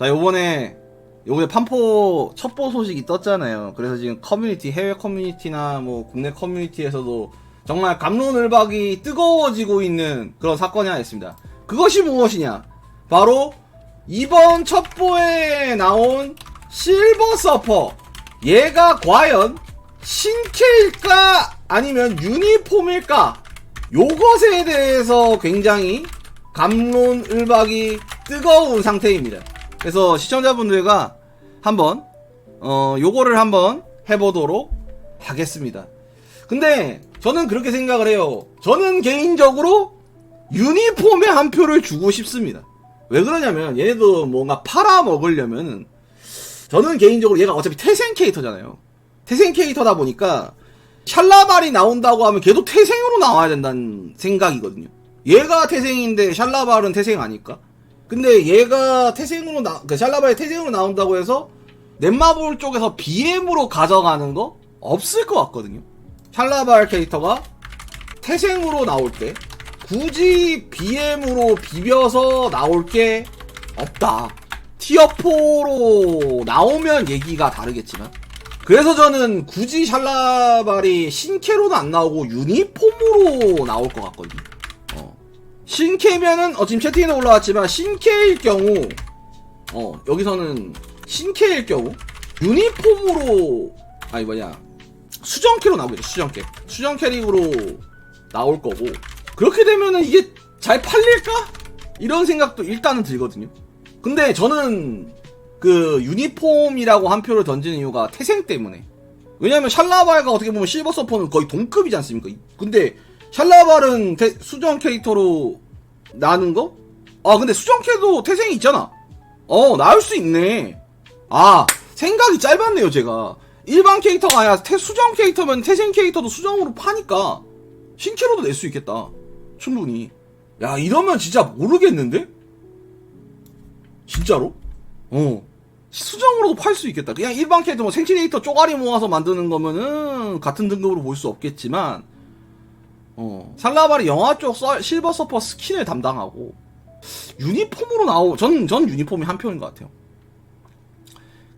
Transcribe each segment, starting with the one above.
자, 요번에, 요번에 판포 첩보 소식이 떴잖아요. 그래서 지금 커뮤니티, 해외 커뮤니티나 뭐 국내 커뮤니티에서도 정말 감론을박이 뜨거워지고 있는 그런 사건이 하나 있습니다. 그것이 무엇이냐? 바로 이번 첩보에 나온 실버 서퍼. 얘가 과연 신캐일까? 아니면 유니폼일까? 요것에 대해서 굉장히 감론을박이 뜨거운 상태입니다. 그래서 시청자분들과 한번 어 요거를 한번 해보도록 하겠습니다. 근데 저는 그렇게 생각을 해요. 저는 개인적으로 유니폼에 한 표를 주고 싶습니다. 왜 그러냐면 얘네도 뭔가 팔아 먹으려면은 저는 개인적으로 얘가 어차피 태생 캐릭터잖아요. 태생 캐릭터다 보니까 샬라발이 나온다고 하면 걔도 태생으로 나와야 된다는 생각이거든요. 얘가 태생인데 샬라발은 태생 아닐까? 근데 얘가 태생으로 나, 그 샬라발이 태생으로 나온다고 해서 넷마블 쪽에서 BM으로 가져가는 거 없을 것 같거든요. 샬라발 캐릭터가 태생으로 나올 때 굳이 BM으로 비벼서 나올 게 없다. 티어4로 나오면 얘기가 다르겠지만. 그래서 저는 굳이 샬라발이 신캐로는 안 나오고 유니폼으로 나올 것 같거든요. 어. 신캐면은, 어, 지금 채팅에 올라왔지만, 신캐일 경우, 어, 여기서는 신캐일 경우, 유니폼으로, 아니, 뭐냐, 수정캐로 나오겠죠, 수정캐. 수정 캐릭으로 나올 거고, 그렇게 되면은 이게 잘 팔릴까? 이런 생각도 일단은 들거든요. 근데 저는 그 유니폼이라고 한 표를 던지는 이유가 태생 때문에. 왜냐면 샬라발과 어떻게 보면 실버 서퍼는 거의 동급이지 않습니까? 근데 샬라발은 태- 수정 캐릭터로 나는 거? 아 근데 수정 캐도 태생이 있잖아. 어 나올 수 있네. 아 생각이 짧았네요 제가. 일반 캐릭터가 아니라 태- 수정 캐릭터면 태생 캐릭터도 수정으로 파니까 신캐로도 낼 수 있겠다. 충분히. 야 이러면 진짜 모르겠는데? 진짜로? 어. 수정으로도 팔 수 있겠다. 그냥 일반 캐릭터 뭐 생키레이터 쪼가리 모아서 만드는 거면은 같은 등급으로 볼 수 없겠지만, 어. 살라발이 영화 쪽 서- 실버 서퍼 스킨을 담당하고, 유니폼으로 나오, 전, 전 유니폼이 한 표인 것 같아요.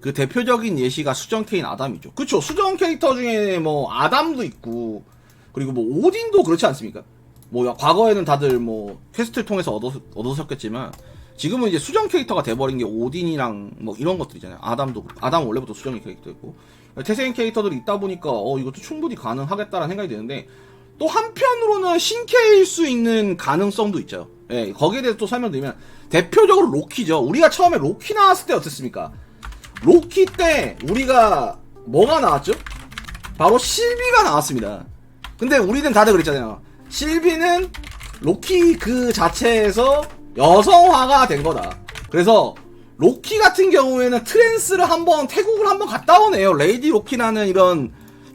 그 대표적인 예시가 수정 캐인 아담이죠. 그쵸. 수정 캐릭터 중에 뭐 아담도 있고, 그리고 뭐 오딘도 그렇지 않습니까? 뭐 과거에는 다들 뭐 퀘스트를 통해서 얻어, 얻으셨겠지만, 지금은 이제 수정 캐릭터가 돼버린 게 오딘이랑 뭐 이런 것들이잖아요. 아담도. 아담 원래부터 수정 캐릭터였고 태생 캐릭터들이 있다 보니까 어 이것도 충분히 가능하겠다라는 생각이 드는데 또 한편으로는 신캐일 수 있는 가능성도 있죠. 예, 거기에 대해서 또 설명드리면 대표적으로 로키죠. 우리가 처음에 로키 나왔을 때 어땠습니까? 로키 때 우리가 뭐가 나왔죠? 바로 실비가 나왔습니다. 근데 우리는 다들 그랬잖아요. 실비는 로키 그 자체에서 여성화가 된 거다. 그래서 로키 같은 경우에는 트랜스를 한번 태국을 한번 갔다 오네요. 레이디 로키라는 이런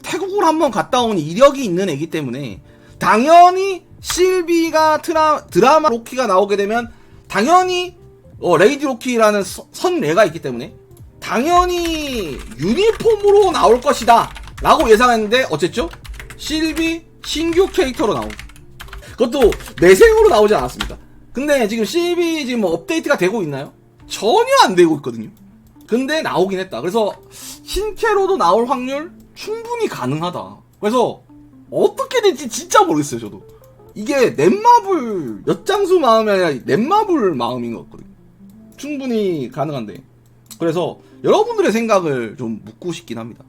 태국을 한번 갔다 온 이력이 있는 애기 때문에 당연히 실비가 트라, 드라마 로키가 나오게 되면 당연히 어, 레이디 로키라는 서- 선례가 있기 때문에 당연히 유니폼으로 나올 것이다 라고 예상했는데 어쨌죠? 실비 신규 캐릭터로 나온 그것도 내생으로 나오지 않았습니다. 근데 지금 CB 지금 뭐 업데이트가 되고 있나요? 전혀 안 되고 있거든요. 근데 나오긴 했다. 그래서 신캐로도 나올 확률 충분히 가능하다. 그래서 어떻게 될지 진짜 모르겠어요, 저도. 이게 넷마블 엿장수 마음이 아니라 넷마블 마음인 것 같거든요. 충분히 가능한데. 그래서 여러분들의 생각을 좀 묻고 싶긴 합니다.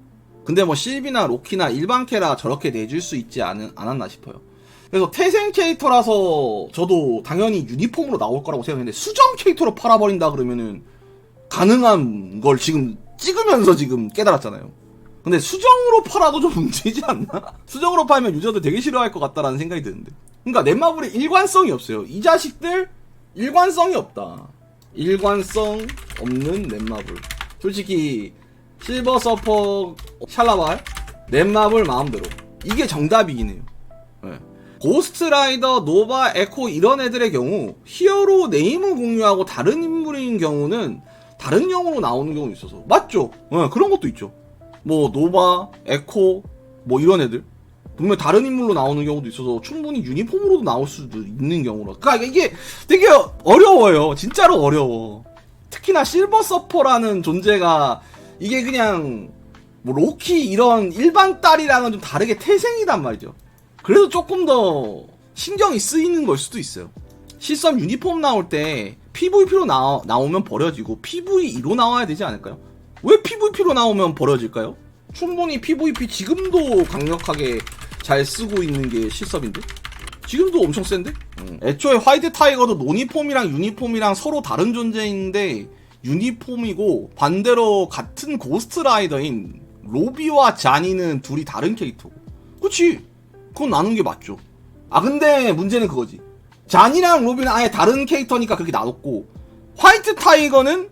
근데 뭐 실비나 로키나 일반 캐라 저렇게 내줄 수 있지 않, 않았나 싶어요. 그래서 태생 캐릭터라서 저도 당연히 유니폼으로 나올 거라고 생각했는데 수정 캐릭터로 팔아버린다 그러면은 가능한 걸 지금 찍으면서 지금 깨달았잖아요. 근데 수정으로 팔아도 좀 문제지 않나? 수정으로 팔면 유저들 되게 싫어할 것 같다라는 생각이 드는데. 그러니까 넷마블에 일관성이 없어요. 이 자식들 일관성이 없다. 일관성 없는 넷마블. 솔직히 실버 서퍼 샬라발 넷마블 마음대로 이게 정답이긴 해요. 예. 고스트라이더, 노바, 에코 이런 애들의 경우 히어로 네임을 공유하고 다른 인물인 경우는 다른 경우로 나오는 경우도 있어서 맞죠? 예, 그런 것도 있죠. 뭐 노바, 에코 뭐 이런 애들 분명 다른 인물로 나오는 경우도 있어서 충분히 유니폼으로도 나올 수도 있는 경우라. 그러니까 이게 되게 어려워요. 진짜로 어려워. 특히나 실버 서퍼라는 존재가 이게 그냥 뭐 로키 이런 일반 딸이랑은 좀 다르게 태생이단 말이죠. 그래도 조금 더 신경이 쓰이는 걸 수도 있어요. 실험 유니폼 나올 때 PVP로 나, 나오면 버려지고 PVE로 나와야 되지 않을까요? 왜 PVP로 나오면 버려질까요? 충분히 PVP 지금도 강력하게 잘 쓰고 있는 게 실섭인데? 지금도 엄청 센데? 음. 애초에 화이트 타이거도 노니폼이랑 유니폼이랑 서로 다른 존재인데 유니폼이고 반대로 같은 고스트 라이더인 로비와 자니는 둘이 다른 캐릭터고 그치 그건 나눈 게 맞죠 아 근데 문제는 그거지 잔이랑 로비는 아예 다른 캐릭터니까 그렇게 나눴고 화이트 타이거는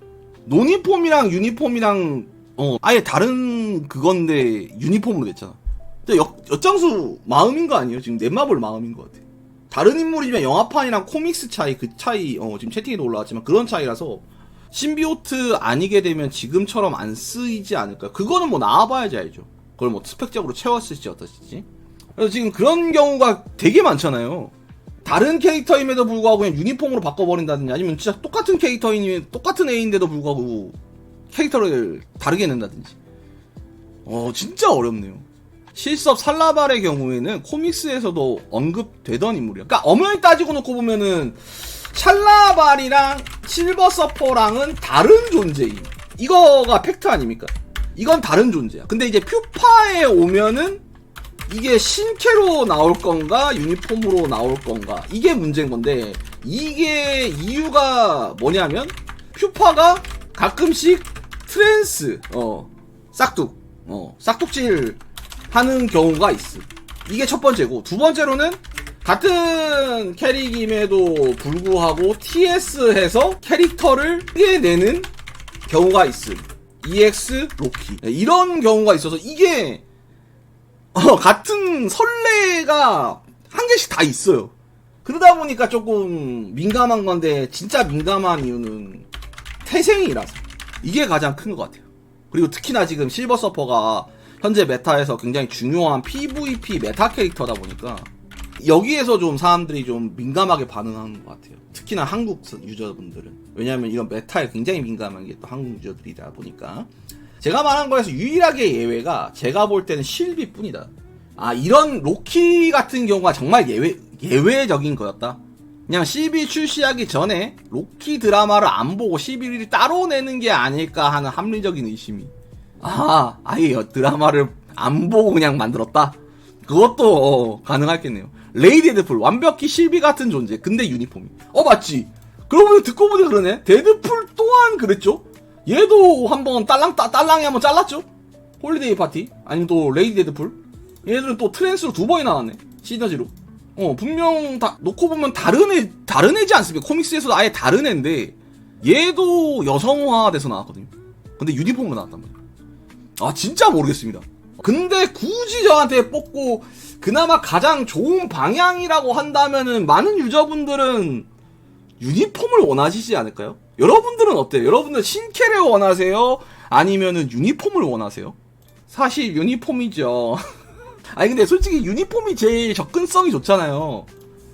노니폼이랑 유니폼이랑 어 아예 다른 그건데 유니폼으로 됐잖아. 근데 역, 역장수 마음인 거 아니에요? 지금 넷마블 마음인 것 같아. 다른 인물이지만 영화판이랑 코믹스 차이 그 차이 어 지금 채팅에도 올라왔지만 그런 차이라서 신비오트 아니게 되면 지금처럼 안 쓰이지 않을까. 그거는 뭐 나와봐야지 알죠. 그걸 뭐 스펙적으로 채웠을지 어떠실지. 그래서 지금 그런 경우가 되게 많잖아요 다른 캐릭터임에도 불구하고 그냥 유니폼으로 바꿔버린다든지 아니면 진짜 똑같은 캐릭터인 똑같은 애인데도 불구하고 캐릭터를 다르게 낸다든지. 어 진짜 어렵네요. 실섭 살라발의 경우에는 코믹스에서도 언급되던 인물이야. 그러니까 엄연히 따지고 놓고 보면은 샬라발이랑 실버 서퍼랑은 다른 존재임. 이거가 팩트 아닙니까? 이건 다른 존재야. 근데 이제 퓨파에 오면은 이게 신캐로 나올 건가 유니폼으로 나올 건가? 이게 문제인 건데 이게 이유가 뭐냐면 퓨파가 가끔씩 트랜스 어 싹둑 어 싹둑질 하는 경우가 있어 이게 첫 번째고 두 번째로는 같은 캐릭임에도 불구하고 TS해서 캐릭터를 크게 내는 경우가 있음. EX 로키. 네, 이런 경우가 있어서 이게 어, 같은 선례가 한 개씩 다 있어요. 그러다 보니까 조금 민감한 건데 진짜 민감한 이유는 태생이라서 이게 가장 큰 것 같아요. 그리고 특히나 지금 실버 서퍼가 현재 메타에서 굉장히 중요한 PVP 메타 캐릭터다 보니까 여기에서 좀 사람들이 좀 민감하게 반응하는 것 같아요. 특히나 한국 유저분들은 왜냐하면 이런 메타에 굉장히 민감한 게 또 한국 유저들이다 보니까 제가 말한 거에서 유일하게 예외가 제가 볼 때는 실비뿐이다. 아 이런 로키 같은 경우가 정말 예외 예외적인 거였다. 그냥 CB 출시하기 전에 로키 드라마를 안 보고 CB를 따로 내는 게 아닐까 하는 합리적인 의심이. 아 아예 드라마를 안 보고 그냥 만들었다. 그것도 어, 가능하겠네요. 레이디 데드풀 완벽히 실비 같은 존재. 근데 유니폼이. 어 맞지. 그러고 보니 듣고 보니 그러네. 데드풀 또한 그랬죠. 얘도 한번 딸랑 따, 딸랑이 한번 잘랐죠. 홀리데이 파티 아니면 또 레이디 데드풀. 얘들은 또 트랜스로 두 번이 나왔네. 시너지로. 어 분명 다 놓고 보면 다른 애 다른 애지 않습니까? 코믹스에서도 아예 다른 애인데 얘도 여성화 돼서 나왔거든요. 근데 유니폼으로 나왔단 말이에요. 아 진짜 모르겠습니다. 근데 굳이 저한테 뽑고 그나마 가장 좋은 방향이라고 한다면은 많은 유저분들은 유니폼을 원하시지 않을까요? 여러분들은 어때요? 여러분들 신캐를 원하세요? 아니면은 유니폼을 원하세요? 사실 유니폼이죠. 아니 근데 솔직히 유니폼이 제일 접근성이 좋잖아요.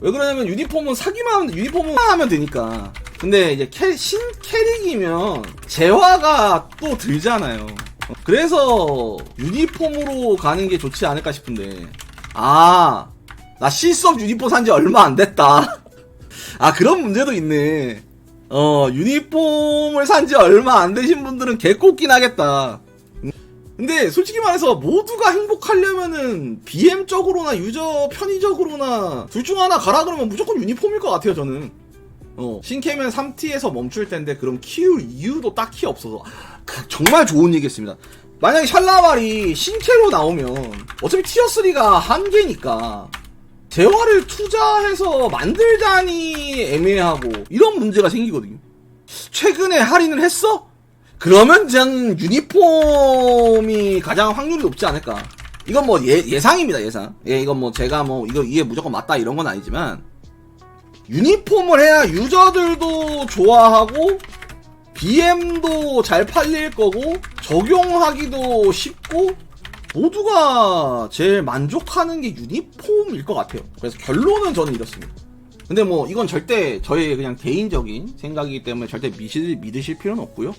왜 그러냐면 유니폼은 사기만 하면 유니폼은 하면 되니까. 근데 이제 캐, 신 캐릭이면 재화가 또 들잖아요. 그래서 유니폼으로 가는 게 좋지 않을까 싶은데. 아, 나 실수업 유니폼 산지 얼마 안 됐다. 아, 그런 문제도 있네. 어, 유니폼을 산 지 얼마 안 되신 분들은 개꼽긴 하겠다. 근데 솔직히 말해서 모두가 행복하려면은 BM적으로나 유저 편의적으로나 둘 중 하나 가라 그러면 무조건 유니폼일 것 같아요, 저는. 어, 신캐면 3T에서 멈출 텐데 그럼 키울 이유도 딱히 없어서 그, 정말 좋은 얘기였습니다. 만약에 샬라발이 신캐로 나오면 어차피 티어3가 한계니까 재화를 투자해서 만들자니 애매하고 이런 문제가 생기거든요. 최근에 할인을 했어? 그러면 전 유니폼이 가장 확률이 높지 않을까. 이건 뭐 예, 예상입니다, 예상. 예, 이건 뭐 제가 뭐 이거 이게 무조건 맞다 이런 건 아니지만 유니폼을 해야 유저들도 좋아하고 BM도 잘 팔릴 거고 적용하기도 쉽고 모두가 제일 만족하는 게 유니폼일 것 같아요. 그래서 결론은 저는 이렇습니다. 근데 뭐 이건 절대 저의 그냥 개인적인 생각이기 때문에 절대 미실, 믿으실 필요는 없고요.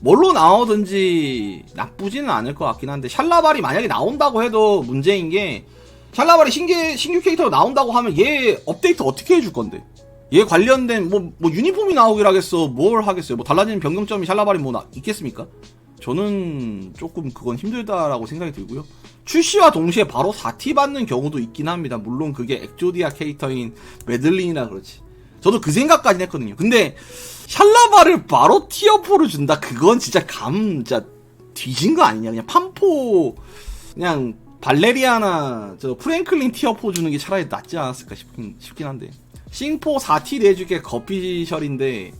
뭘로 나오든지 나쁘지는 않을 것 같긴 한데 샬라발이 만약에 나온다고 해도 문제인 게 샬라발이 신규, 신규 캐릭터로 나온다고 하면 얘 업데이트 어떻게 해줄 건데? 얘 관련된 뭐, 뭐 유니폼이 나오길 하겠어 뭘 하겠어요 뭐 달라지는 변경점이 샬라발이 뭐 나, 있겠습니까? 저는 조금 그건 힘들다라고 생각이 들고요. 출시와 동시에 바로 4T 받는 경우도 있긴 합니다. 물론 그게 엑조디아 캐릭터인 메들린이라 그렇지. 저도 그 생각까지 했거든요. 근데 샬라발을 바로 티어4를 준다? 그건 진짜 감 진짜 뒤진 거 아니냐. 그냥 판포 그냥 발레리아나 저 프랭클린 티어4 주는 게 차라리 낫지 않았을까 싶긴, 싶긴 한데. 싱포 4T 내주게 거피셜인데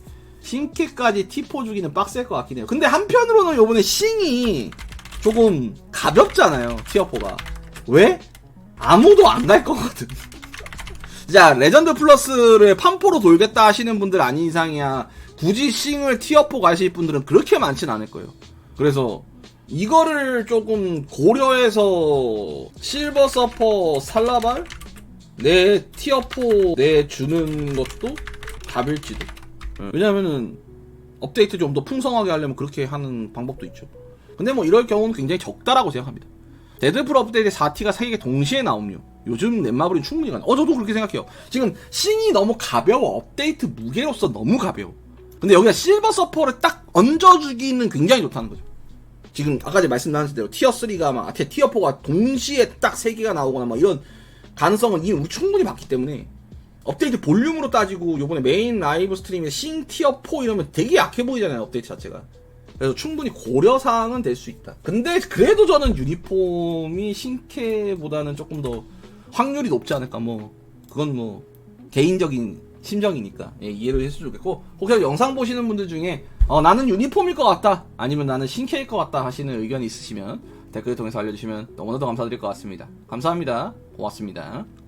싱케까지 T4 주기는 빡셀 것 같긴 해요. 근데 한편으로는 요번에 싱이 조금 가볍잖아요 티어4가. 왜? 아무도 안 갈 거거든. 자 레전드 플러스를 판포로 돌겠다 하시는 분들 아닌 이상이야 굳이 싱을 티어4 가실 분들은 그렇게 많진 않을 거예요. 그래서 이거를 조금 고려해서 실버 서퍼 살라발 내 티어4 내 주는 것도 답일지도. 예, 왜냐면은 업데이트 좀 더 풍성하게 하려면 그렇게 하는 방법도 있죠. 근데 뭐 이럴 경우는 굉장히 적다라고 생각합니다. 데드풀 업데이트 4T가 3개 동시에 나옴요. 요즘 넷마블이 충분히 가능. 어 저도 그렇게 생각해요. 지금 싱이 너무 가벼워. 업데이트 무게로서 너무 가벼워. 근데 여기다 실버 서퍼를 딱 얹어주기는 굉장히 좋다는 거죠. 지금 아까 말씀 나눴을 대로 티어 3가 막 앞에 티어 4가 동시에 딱 3개가 나오거나 막 이런 가능성은 이미 충분히 봤기 때문에 업데이트 볼륨으로 따지고 요번에 메인 라이브 스트림에 싱 티어 4 이러면 되게 약해 보이잖아요 업데이트 자체가. 그래서 충분히 고려사항은 될 수 있다. 근데 그래도 저는 유니폼이 신캐보다는 조금 더 확률이 높지 않을까. 뭐 그건 뭐 개인적인 심정이니까. 예, 이해를 했으면 좋겠고. 혹시 영상 보시는 분들 중에 어, 나는 유니폼일 것 같다. 아니면 나는 신캐일 것 같다 하시는 의견이 있으시면 댓글 통해서 알려주시면 너무나도 감사드릴 것 같습니다. 감사합니다. 고맙습니다